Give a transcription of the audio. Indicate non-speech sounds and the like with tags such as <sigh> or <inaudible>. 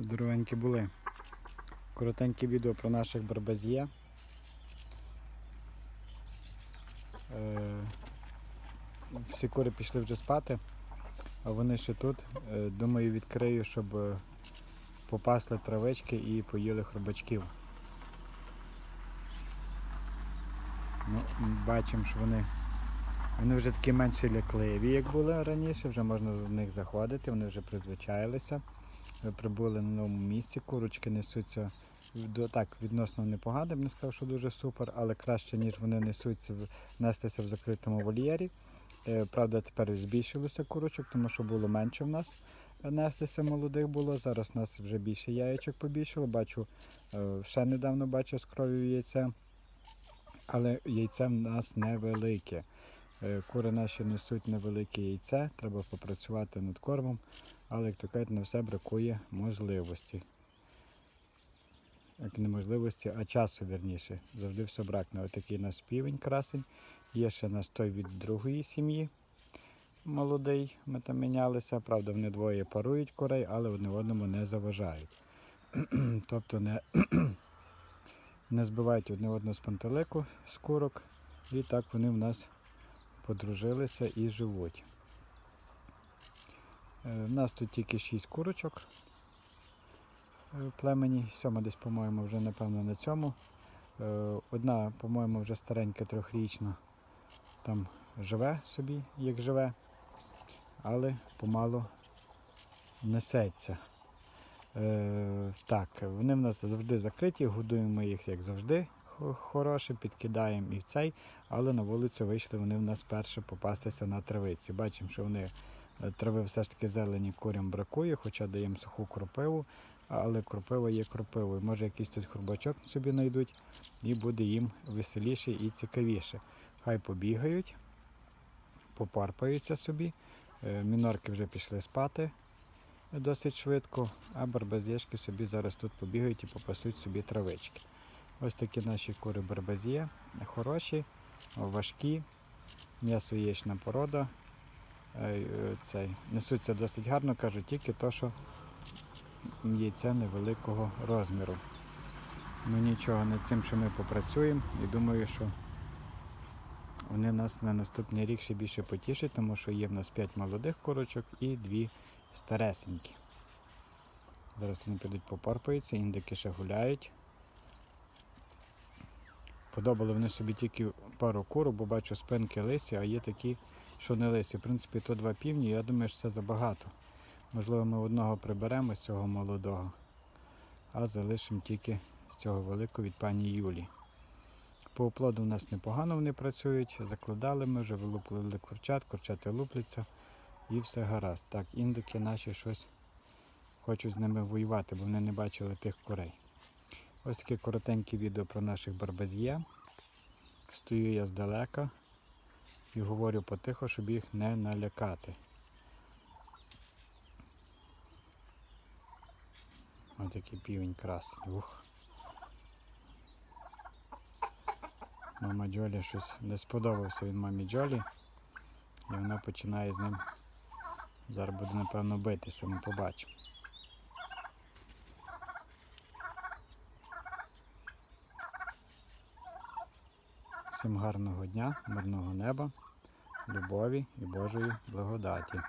Здоровенькі були. Коротеньке відео про наших барбазє. Е, всі кури пішли вже спати, а вони ще тут. Е, думаю, відкрию, щоб е, попасли травички і поїли хробачків. Ну, бачимо, що вони, вони вже такі менш лякливі, як були раніше, вже можна в них заходити, вони вже призвичаїлися. Ми прибули на новому місці, курочки несуться так, відносно непогано, б не сказав, що дуже супер, але краще, ніж вони несуться в- нестися в закритому вольєрі. Е, Правда, тепер збільшилося курочок, тому що було менше в нас нестися молодих було. Зараз у нас вже більше яєчок побільшало. Бачу, е, ще недавно бачив з кров'ю яйце, але яйце в нас невелике. Е, Кури наші несуть невелике яйце, треба попрацювати над кормом, але як то кажуть, на все бракує можливості. Як не можливості, а часу вірніше. Завжди все бракне. Отакий у нас півень красень. Є ще наш той від другої сім'ї. Молодий, ми там мінялися. Правда, вони двоє парують курей, але одне одному не заважають. <clears throat> тобто не, <clears throat> не збивають одне одного з пантелику, з курок. І так вони в нас подружилися і живуть. Е, У нас тут тільки 6 курочок е, племені. Сьома десь, по-моєму, вже напевно на цьому. Е, Одна, по-моєму, вже старенька трьохрічна, там живе собі, як живе, але помалу несеться. Е, так, вони в нас завжди закриті, годуємо їх, як завжди, хо- хороше, підкидаємо і в цей, але на вулицю вийшли вони в нас перше попастися на травиці. Бачимо, що вони е, трави все ж таки зелені курям бракує, хоча даємо суху кропиву, але кропива є кропивою. Може якийсь тут хробачок собі знайдуть і буде їм веселіше і цікавіше. Хай побігають, попарпаються собі. Е, Мінорки вже пішли спати досить швидко, а барбазєшки собі зараз тут побігають і попасуть собі травички. Ось такі наші кури барбазє, хороші, важкі, м'ясо яєчна порода. Е, Цей, несуться досить гарно, кажуть, тільки то, що яйця невеликого розміру. Ну нічого, над цим, що ми попрацюємо і думаю, що вони нас на наступний рік ще більше потішать, тому що є в нас 5 молодих курочок і 2 старесенькі. Зараз вони підуть попарпаються, індики ще гуляють. Подобали вони собі тільки пару куру, бо бачу спинки лисі, а є такі, що не лисі. В принципі, то два півні, я думаю, що це забагато. Можливо, ми одного приберемо з цього молодого, а залишимо тільки з цього великого від пані Юлі. По оплоду у нас непогано вони працюють, закладали ми, вже вилуплили курчат, курчати лупляться і все гаразд. Так, індики наші щось хочуть з ними воювати, бо вони не бачили тих курей. Ось таке коротеньке відео про наших барбазє. Стою я здалека і говорю потихо, щоб їх не налякати. Ось такий півень красний. Ух. Мама Джолі щось не сподобався він мамі Джолі. І вона починає з ним. Зараз буде, напевно, битися, ми побачимо. Всім гарного дня, мирного неба, любові і Божої благодаті.